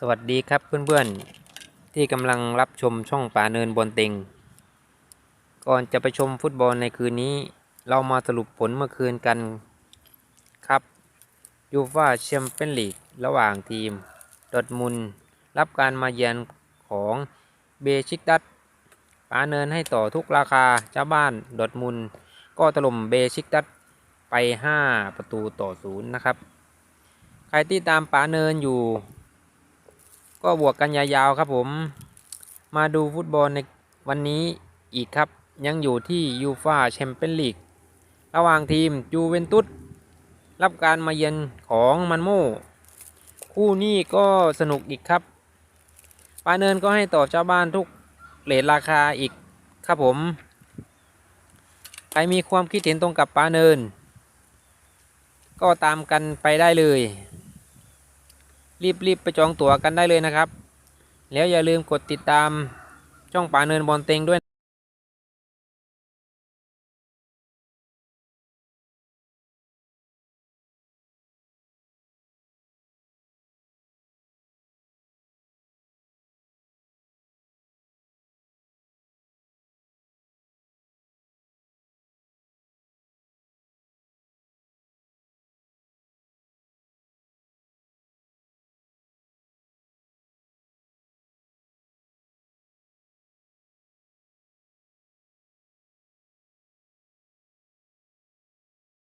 สวัสดีครับเพื่อนๆ ที่กำลังรับชมช่องป่าเนินบนเต็ง ก่อนจะไปชมฟุตบอลในคืนนี้ เรามาสรุปผลเมื่อคืนกันครับยูฟ่าแชมเปี้ยนลีกระหว่างทีม ดอร์ทมุนรับการมาเยือนของเบชิกตัสป่าเนินให้ต่อทุกราคาเจ้าบ้านดอร์ทมุนก็ถล่มเบชิกตัสไป 5 ประตูต่อศูนย์นะครับ ใครที่ตามป่าเนินอยู่ ก็บวกกันยาวๆครับผม มาดูฟุตบอลในวันนี้อีกครับยังอยู่ที่ยูฟาแชมเปี้ยนลีกระหว่างทีมยูเวนตุสรับการมาเยือนของมันโมคู่นี้ก็สนุกอีกครับปาเนินก็ให้ต่อเจ้าบ้านทุกเลทราคาอีกครับผม ใครมีความคิดเห็นตรงกับปาเนิน ก็ตามกันไปได้เลย รีบๆไปจองตั๋วกันได้เลยนะครับ แล้วอย่าลืมกดติดตามช่องป่าเนินบอลเต็งด้วย